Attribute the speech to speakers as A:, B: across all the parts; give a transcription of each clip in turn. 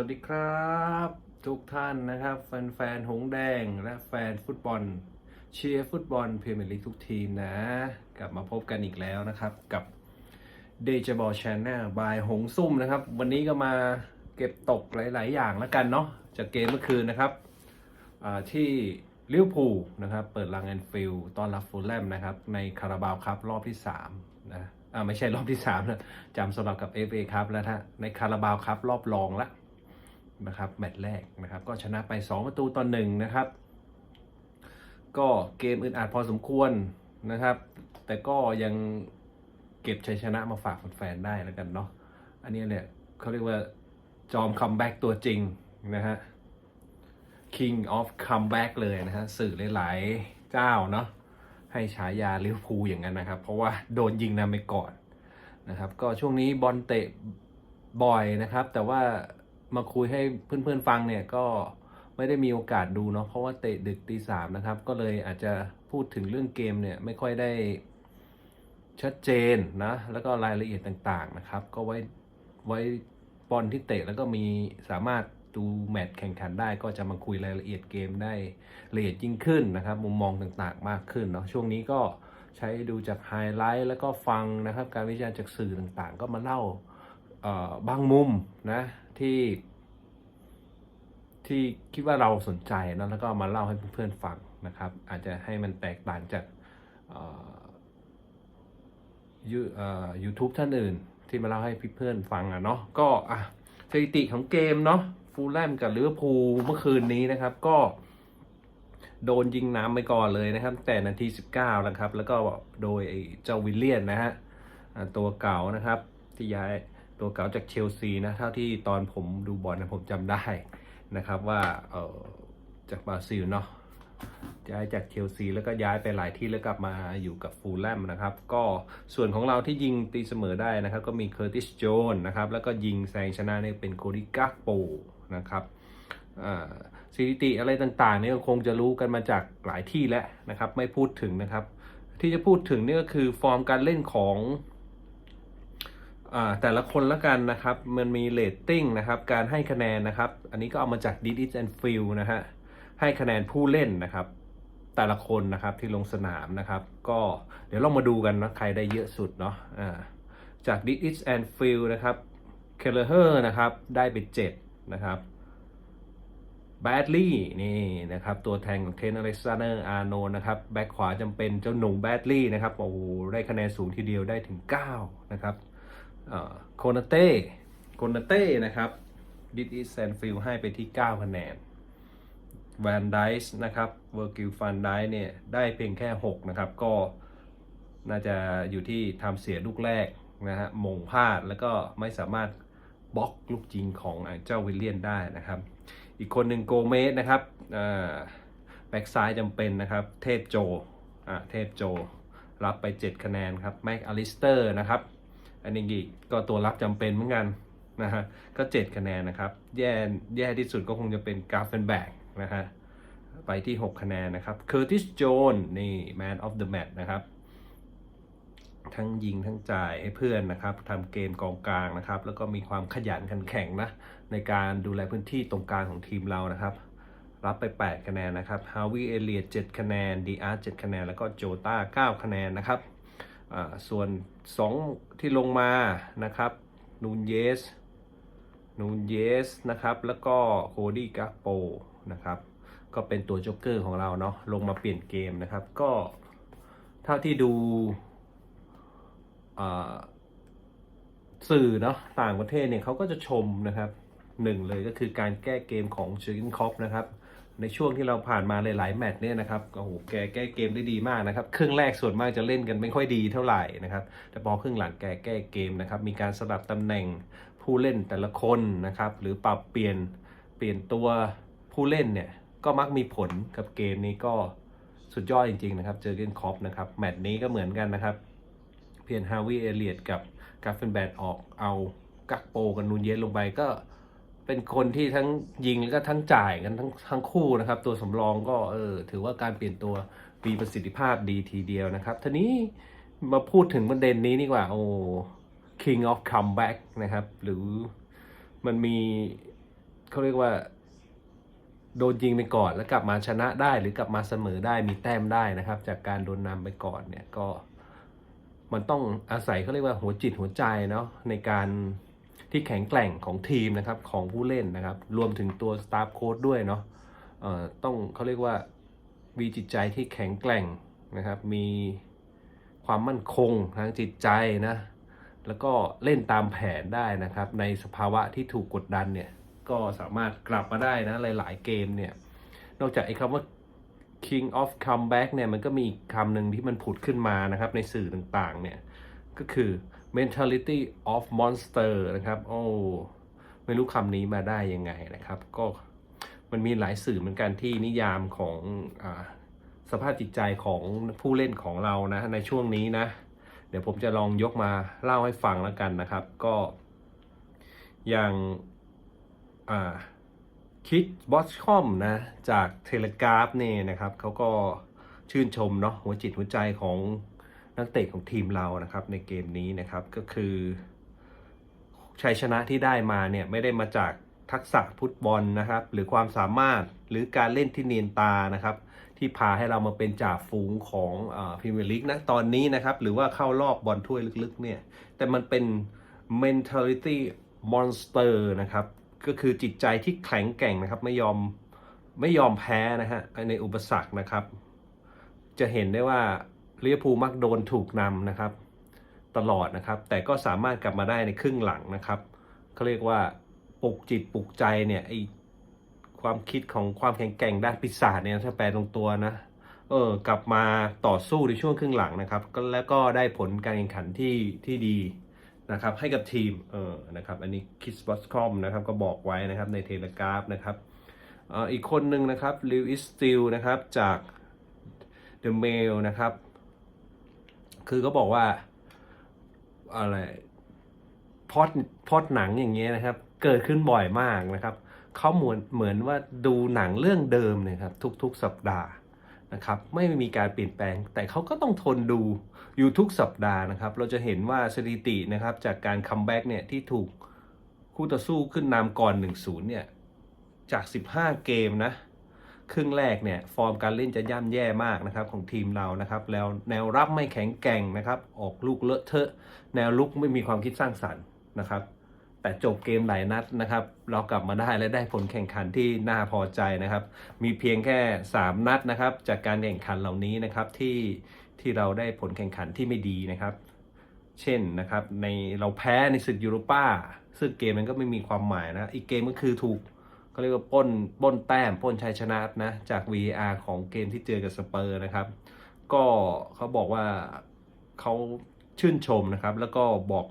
A: วัสดีครับ ทุกท่านนะครับแฟนๆหงแดงและแฟนฟุตบอลเชียร์ฟุตบอลพรีเมียร์ลีกทุกทีมนะ กลับมาพบกันอีกแล้วนะครับ กับเดจบอลชแนลบายหงซุ่มนะครับ วันนี้ก็มาเก็บตกหลาย ๆ อย่างแล้วกันเนาะจากเกมเมื่อคืนนะครับที่ลิเวอร์พูลนะครับเปิดลังแอนฟิลด์ตอนรับฟูลแลมนะครับในคาราบาวครับรอบที่3นะอ่าไม่ใช่รอบที่3นะจำสำหรับกับ FA ครับแล้วถ้าในคาราบาวครับรอบรองละ นะครับแมตช์แรกนะครับ ก็ชนะไป 2 ประตูต่อหนึ่งนะครับ ก็เกมอึดอัดพอสมควรนะครับ แต่ก็ยังเก็บชัยชนะมาฝากแฟนๆได้แล้วกันเนาะอันนี้เนี่ยเขาเรียกว่าจอมคัมแบ็กตัวจริงนะฮะ King of Comeback เลยนะฮะ สื่อหลายๆเจ้าเนาะให้ฉายาลิเวอร์พูลอย่างนั้นนะครับ เพราะว่าโดนยิงนำไปก่อนนะครับ ก็ช่วงนี้บอลเตะบ่อยนะครับ แต่ว่า มาคุยให้เพื่อนๆฟังเนี่ยก็ไม่ได้มีโอกาสดูเนาะเพราะว่าเตะดึกตีสามนะครับ ก็เลยอาจจะพูดถึงเรื่องเกมเนี่ยไม่ค่อยได้ชัดเจนนะ แล้วก็รายละเอียดต่างๆนะครับ ก็ไว้ไว้บอลที่เตะแล้วก็มีสามารถดูแมตช์แข่งขันได้ ก็จะมาคุยรายละเอียดเกมได้ละเอียดยิ่งขึ้นนะครับ มุมมองต่างๆมากขึ้นเนาะช่วงนี้ก็ใช้ดูจากไฮไลท์แล้วก็ฟังนะครับ การวิจารณ์จากสื่อต่างๆ ก็มาเล่าเอ่อบางมุมนะ ที่ที่คิดว่าเราสนใจนะแล้วก็มาเล่าให้เพื่อนๆฟังนะครับ อาจจะให้มันแตกต่างจากยูเอ่อ YouTube ท่านอื่น ที่มาเล่าให้เพื่อนๆฟังอะเนาะก็อะสถิติของเกมเนาะฟูลแลมกับลิเวอร์พูลเมื่อคืนนี้นะครับ ก็โดนยิงน้ำไปก่อนเลยนะครับ แต่นาที 19 นะครับ แล้วก็โดยเจ้าวิลเลียนนะฮะตัวเก่านะครับ ที่ย้าย ตัวเก่าจากเชลซีนะเท่าที่ตอนผมดูบอลนะผมจำได้นะครับว่าเออจากบราซิลเนาะย้ายจากเชลซีแล้วก็ย้ายไปหลายที่แล้วกลับมาอยู่กับฟูลแลมนะครับ ก็ส่วนของเราที่ยิงตีเสมอได้นะครับ ก็มีเคอร์ติสโจนนะครับ แล้วก็ยิงแซงชนะเนี่ยเป็นโคดิกาโปนะครับสถิติอะไรต่างๆเนี่ยคงจะรู้กันมาจากหลายที่แล้วนะครับ ไม่พูดถึงนะครับ ที่จะพูดถึงนี่ก็คือฟอร์มการเล่นของ แต่ละคนละกันนะครับ มันมีเรตติ้งนะครับ การให้คะแนนนะครับ อันนี้ก็เอามาจาก d i d It and Feel นะฮะ ให้คะแนนผู้เล่นนะครับ แต่ละคนนะครับที่ลงสนามนะครับ ก็เดี๋ยวเรามาดูกันนะใครได้เยอะสุดเนาะอ่าจาก d i d It and Feel นะครับเคเลเฮอร์นะครับ ได้ไป 7 นะครับแบดลี่นี่นะครับ ตัวแทนของเทนอเล็กซานเนอร์อาร์โนนะครับ แบ็คขวาจำเป็นเจ้าหนูแบดลี่นะครับ โอ้โห ได้คะแนนสูงทีเดียวได้ถึง 9 นะครับ โคนาเต้โคนาเต้นะครับดิดอีแซนฟิลให้ไปที่ 9 คะแนนแวนไดส์นะครับเวอร์กิลฟันไดเนี่ย ได้เพียงแค่ 6 นะครับ ก็น่าจะอยู่ที่ทำเสียลูกแรกนะฮะมงพลาดแล้วก็ไม่สามารถบล็อกลูกจริงของเจ้าวิลเลียนได้นะครับ อีกคนหนึ่งโกเมสนะครับแบ็กซ้ายจำเป็นนะครับ เทพโจเทพโจ รับไป 7 คะแนนครับแม็กอลิสเตอร์นะครับ อันนี้ก็ตัวรับจำเป็นเหมือนกันนะฮะก็ 7 คะแนนนะครับ แย่แย่ที่สุดก็คงจะเป็นกราฟเฟนแบกนะฮะไปที่ 6 คะแนนนะครับเคอร์ติสโจนนี่ Man of the Match นะครับ ทั้งยิงทั้งจ่ายให้เพื่อนนะครับทำเกมกองกลางนะครับ แล้วก็มีความขยันขันแข็งนะ ในการดูแลพื้นที่ตรงกลางของทีมเรานะครับ รับไป 8 คะแนนนะครับฮาวิเอเลีย7คะแนนดีอาร์7คะแนน แล้วก็โจตา9 คะแนนนะครับ ส่วน 2 ที่ลงมานะครับนูนเยสนูนเยสนะครับแล้วก็โคดี้กาโปนะครับก็เป็นตัวโจ๊กเกอร์ของเราเนาะลงมาเปลี่ยนเกมนะครับก็เท่าที่ดูสื่อเนาะต่างประเทศเนี่ยเขาก็จะชมนะครับหนึ่งเลยก็คือการแก้เกมของเชอร์กินคอปนะครับ ในช่วงที่เราผ่านมาหลายๆแมตช์เนี่ยนะครับโอ้โหแกแก้เกมได้ดีมากนะครับครึ่งแรกส่วนมากจะเล่นกันไม่ค่อยดีเท่าไหร่นะครับแต่พอครึ่งหลังแกแก้เกมนะครับมีการสลับตำแหน่งผู้เล่นแต่ละคนนะครับหรือปรับเปลี่ยนเปลี่ยนตัวผู้เล่นเนี่ยก็มักมีผลกับเกมนี้ก็สุดยอดจริงๆนะครับเจอเกนคอปนะครับแมตช์นี้ก็เหมือนกันนะครับเพียนฮาวิเอเลียดกับกาฟเฟนแบดออกเอากักโปกับนูนเยสลงไปก็ เป็นคนที่ทั้งยิงแล้วก็ทั้งจ่ายกันทั้งทั้งคู่นะครับ ตัวสำรองก็เออถือว่าการเปลี่ยนตัวมีประสิทธิภาพดีทีเดียวนะครับทีนี้มาพูดถึงประเด็นนี้ดีกว่าโอ้ King of Comeback นะครับ หรือมันมีเขาเรียกว่า โดนยิงไปก่อนแล้วกลับมาชนะได้หรือกลับมาเสมอได้มีแต้มได้นะครับ จากการโดนนำไปก่อนเนี่ยก็มันต้องอาศัยเขาเรียกว่าหัวจิตหัวใจเนาะในการ ที่แข็งแกร่งของทีมนะครับของผู้เล่นนะครับ รวมถึงตัวสตาฟโค้ดด้วยเนาะต้องเขาเรียกว่ามีจิตใจที่แข็งแกร่งนะครับ มีความมั่นคงทางจิตใจนะแล้วก็เล่นตามแผนได้นะครับ ในสภาวะที่ถูกกดดันเนี่ยก็สามารถกลับมาได้นะหลาย ๆ เกมเนี่ยนอกจากไอ้คำว่า king of comeback เนี่ยมันก็มีคำหนึ่งที่มันผุดขึ้นมานะครับในสื่อต่าง ๆ เนี่ยก็คือ mentality of monster นะครับ โอ้ ไม่รู้คำนี้มาได้ยังไงนะครับ ก็มันมีหลายสื่อเหมือนกันที่นิยามของอสภาพจิตใจของผู้เล่นของเรานะ ในช่วงนี้นะ เดี๋ยวผมจะลองยกมาเล่าให้ฟังแล้วกันนะครับ ก็อย่างคิดบอสคอมนะ จากเทเลกราฟเนี่ยนะครับ เขาก็ชื่นชมเนาะหัวจิตหัวใจของ นักเตะของทีมเรานะครับในเกมนี้นะครับก็คือชัยชนะที่ได้มาเนี่ยไม่ได้มาจากทักษะฟุตบอลนะครับ หรือความสามารถหรือการเล่นที่เนียนตานะครับ ที่พาให้เรามาเป็นจ่าฝูงของพรีเมียร์ลีกนะตอนนี้นะครับ หรือว่าเข้ารอบบอลถ้วยลึกๆเนี่ยแต่มันเป็น mentality monster นะครับ ก็คือจิตใจที่แข็งแกร่งนะครับ ไม่ยอมไม่ยอมแพ้นะฮะในอุปสรรคนะครับ จะเห็นได้ว่า ลิเวอร์พูลมักโดนถูกนำนะครับ ตลอดนะครับ แต่ก็สามารถกลับมาได้ในครึ่งหลังนะครับเขาเรียกว่าปลุกจิตปลุกใจเนี่ยไอความคิดของความแข็งแกร่งด้านปีศาจเนี่ยถ้าแปลตรงตัวนะเออกลับมาต่อสู้ในช่วงครึ่งหลังนะครับก็แล้วก็ได้ผลการแข่งขันที่ที่ดีนะครับให้กับทีมเออนะครับอันนี้คิสบอสคอมนะครับก็บอกไว้นะครับในเทเลกราฟนะครับเอออีกคนหนึ่งนะครับลิวอิสติลนะครับจาก The Mail นะครับ คือก็บอกว่าอะไรพอดพอดหนังอย่างเงี้ยนะครับ เกิดขึ้นบ่อยมากนะครับเขาเหมือนเหมือนว่าดูหนังเรื่องเดิมเนี่ยครับทุกๆสัปดาห์นะครับ ไม่มีการเปลี่ยนแปลง แต่เขาก็ต้องทนดูอยู่ทุกสัปดาห์นะครับ เราจะเห็นว่าสถิตินะครับจากการคัมแบ็กเนี่ยที่ถูกคู่ต่อสู้ขึ้นนำก่อน 1-0เนี่ยจาก 15 เกมนะ ครึ่งแรกเนี่ยฟอร์มการเล่นจะย่ำแย่มากนะครับของทีมเรานะครับแล้วแนวรับไม่แข็งแกร่งนะครับ ออกลูกเลอะเทอะ แนวลุกไม่มีความคิดสร้างสรรค์นะครับ แต่จบเกมหลายนัดนะครับ เรากลับมาได้และได้ผลแข่งขันที่น่าพอใจนะครับ มีเพียงแค่ 3 นัดนะครับ จากการแข่งขันเหล่านี้นะครับที่ที่เราได้ผลแข่งขันที่ไม่ดีนะครับ เช่นนะครับในเราแพ้ในศึกยูโรป้าซึ่งเกมมันก็ไม่มีความหมายนะอีกเกมก็คือถูก เขาเรียกว่าป้นป้นแต้มป้นชัยชนะนะ จาก VAR ของเกมที่เจอกับสเปอร์นะครับ ก็เขาบอกว่าเขาชื่นชมนะครับ แล้วก็บอก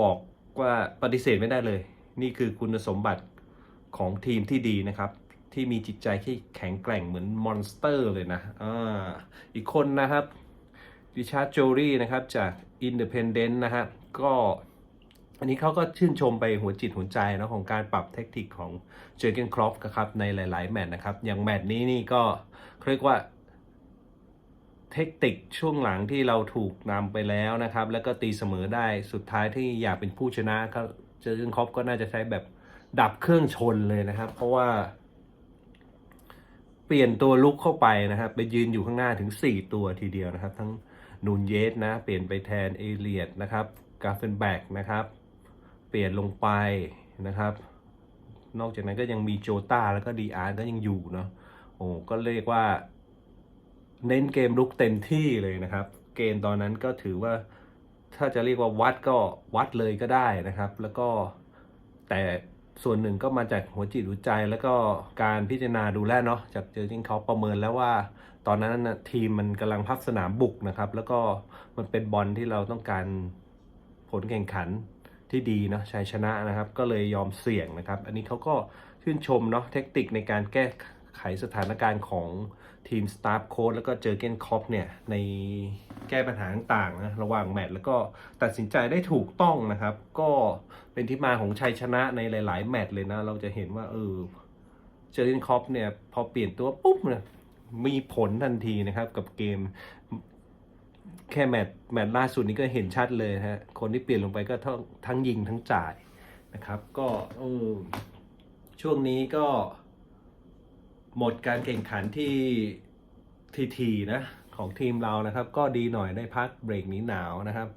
A: บอกว่าปฏิเสธไม่ได้เลย นี่คือคุณสมบัติของทีมที่ดีนะครับ ที่มีจิตใจที่แข็งแกร่งเหมือนมอนสเตอร์เลยนะอ่าอีกคนนะครับริชาร์ดโจรี่นะครับจาก Independent นะฮะก็ อันนี้เขาก็ชื่นชมไปหัวจิตหัวใจนะของการปรับเทคนิคของเจอร์เกนครอปนะครับในหลาย ๆ แมตช์นะครับ อย่างแมตช์นี้นี่ก็เขาเรียกว่าเทคนิคช่วงหลังที่เราถูกนำไปแล้วนะครับ แล้วก็ตีเสมอได้สุดท้ายที่อยากเป็นผู้ชนะเขาเจอร์เกนครอปก็น่าจะใช้แบบดับเครื่องชนเลยนะครับ เพราะว่า เปลี่ยนตัวลุกเข้าไปนะครับ ไปยืนอยู่ข้างหน้าถึง 4 ตัวทีเดียวนะครับ ทั้งนูนเยสนะ เปลี่ยนไปแทนเอเลียดนะครับกาเฟนแบกนะครับ เปลี่ยนลงไปนะครับ นอกจากนั้นก็ยังมีโจตาแล้วก็ดีอาร์ก็ยังอยู่เนาะโอ้ก็เรียกว่า เน้นเกมลุกเต็มที่เลยนะครับ เกมตอนนั้นก็ถือว่าถ้าจะเรียกว่าวัดก็วัดเลยก็ได้นะครับ แล้วก็แต่ส่วนหนึ่งก็มาจากหัวจิตหัวใจแล้วก็การพิจารณาดูแลเนาะจากเจอจริงเขาประเมินแล้วว่า ตอนนั้นนะทีมมันกำลังพักสนามบุกนะครับ แล้วก็มันเป็นบอลที่เราต้องการผลแข่งขัน ที่ดีเนาะชัยชนะนะครับ ก็เลยยอมเสี่ยงนะครับ อันนี้เขาก็ชื่นชมเนาะเทคนิคในการแก้ไขสถานการณ์ของทีมสตาฟโค้ดแล้วก็เจอเกนคอปเนี่ยในแก้ปัญหาต่างๆนะระหว่างแมตช์แล้วก็ตัดสินใจได้ถูกต้องนะครับ ก็เป็นที่มาของชัยชนะในหลาย ๆ แมตช์เลยนะ เราจะเห็นว่าเออเจอเกนคอปเนี่ยพอเปลี่ยนตัวปุ๊บเนี่ยมีผลทันทีนะครับกับเกม แค่แมตช์แมตช์ล่าสุดนี้ก็เห็นชัดเลยฮะ คนที่เปลี่ยนลงไปก็ทั้งทั้งยิงทั้งจ่ายนะครับ ก็อช่วงนี้ก็ หมดการแข่งขันที่ทีทีนะ ของทีมเรานะครับ ก็ดีหน่อยได้พักเบรกนี้หนาวนะครับ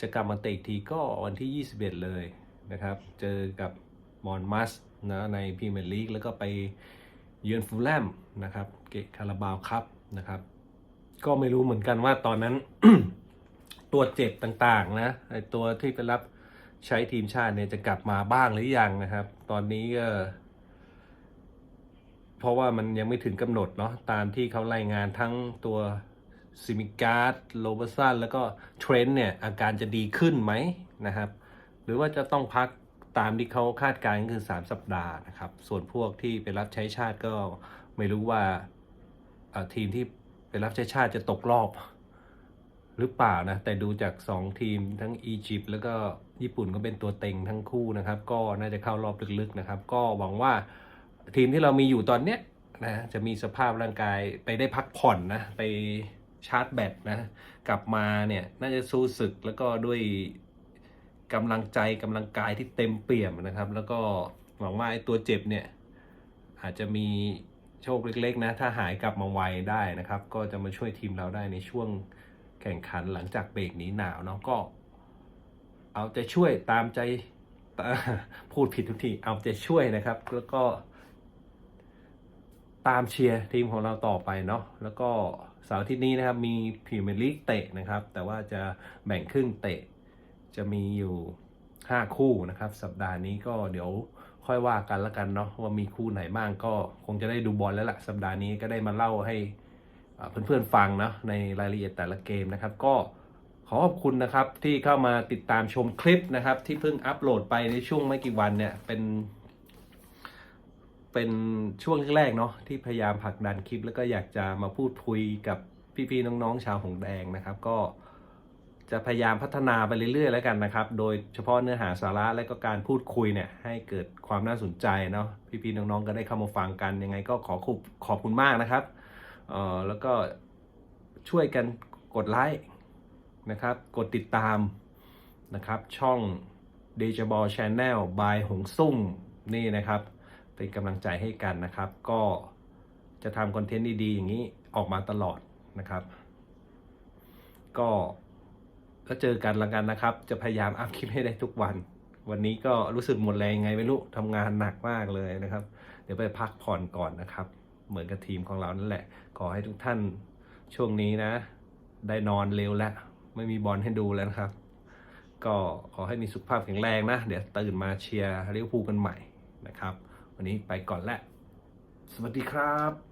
A: จะกลับมาเตะทีก็วันที่ 21 เลยนะครับ เจอกับมอนมัสนะในพรีเมียร์ลีกแล้วก็ไปเยือนฟูลแลมนะครับ เกะคาราบาวครับนะครับ ก็ไม่รู้เหมือนกันว่าตอนนั้น ตัวเจ็บต่างๆ นะไอตัวที่ไปรับใช้ทีมชาติเนี่ยจะกลับมาบ้างหรือยังนะครับ ตอนนี้ก็ เพราะว่ามันยังไม่ถึงกำหนดเนาะตามที่เขารายงานทั้งตัวซิมิการ์ดโรเบอร์สันแล้วก็เทรนต์เนี่ย อาการจะดีขึ้นไหมนะครับ หรือว่าจะต้องพักตามที่เขาคาดการณ์ก็คือ 3 สัปดาห์นะครับ ส่วนพวกที่ไปรับใช้ชาติก็ไม่รู้ว่าทีมที่ ไปรับใช้ชาติจะตกรอบ หรือเปล่านะ แต่ดูจาก 2 ทีมทั้งอียิปต์แล้วก็ญี่ปุ่นก็เป็นตัวเต็งทั้งคู่นะครับ ก็น่าจะเข้ารอบลึกๆนะครับ ก็หวังว่าทีมที่เรามีอยู่ตอนเนี้ยนะจะมีสภาพร่างกายไปได้พักผ่อนนะไปชาร์จแบตนะกลับมาเนี่ยน่าจะสู้ศึกแล้วก็ด้วยกำลังใจกำลังกายที่เต็มเปี่ยมนะครับ แล้วก็หวังว่าไอ้ตัวเจ็บเนี่ยอาจจะมี ชคเล็กๆนะ ถ้าหายกลับมาไวได้นะครับ ก็จะมาช่วยทีมเราได้ในช่วงแข่งขันหลังจากเบรกนี้หนาวเนาะก็ เอาใจช่วยตามใจพูดผิดทุกทีเอาใจช่วยนะครับ แล้วก็ตามเชียร์ทีมของเราต่อไปเนาะแล้วก็เสาร์อาทิตย์นี้นะครับมีพรีเมียร์ลีกเตะนะครับ แต่ว่าจะแบ่งครึ่งเตะจะมีอยู่ 5 คู่นะครับ สัปดาห์นี้ก็เดี๋ยว ค่อยว่ากันละกันเนาะว่ามีคู่ไหนบ้างก็คงจะได้ดูบอลแล้วล่ะสัปดาห์นี้ก็ได้มาเล่าให้เพื่อนๆฟังเนาะในรายละเอียดแต่ละเกมนะครับ ก็ขอขอบคุณนะครับที่เข้ามาติดตามชมคลิปนะครับ ที่เพิ่งอัปโหลดไปในช่วงไม่กี่วันเนี่ยเป็นเป็นช่วงแรกๆเนาะที่พยายามผลักดันคลิป แล้วก็อยากจะมาพูดคุยกับพี่ๆน้องๆชาวหงแดงนะครับ ก็ จะพยายามพัฒนาไปเรื่อยๆ แล้วกันนะครับ โดยเฉพาะเนื้อหาสาระและก็การพูดคุยเนี่ยให้เกิดความน่าสนใจเนาะพี่ๆน้องๆก็ได้เข้ามาฟังกันยังไงก็ขอขอบขอบคุณมากนะครับเอ่อแล้วก็ช่วยกันกดไลค์นะครับ กดติดตามนะครับช่อง d e j a b a l Channel by หงซุ่มนี่นะครับ เป็นกำลังใจให้กันนะครับ ก็จะทำคอนเทนต์ดีๆอย่างนี้ออกมาตลอดนะครับ ก็ แล้วเจอกันละกันนะครับ จะพยายามอัพคลิปให้ได้ทุกวัน วันนี้ก็รู้สึกหมดแรงไงไม่รู้ทำงานหนักมากเลยนะครับ เดี๋ยวไปพักผ่อนก่อนนะครับ เหมือนกับทีมของเรานั่นแหละ ขอให้ทุกท่านช่วงนี้นะ ได้นอนเร็วแล้ว ไม่มีบอลให้ดูแล้วครับ ก็ขอให้มีสุขภาพแข็งแรงนะ เดี๋ยวตื่นมาเชียร์ลิเวอร์พูลกันใหม่นะครับ วันนี้ไปก่อนแล้วสวัสดีครับ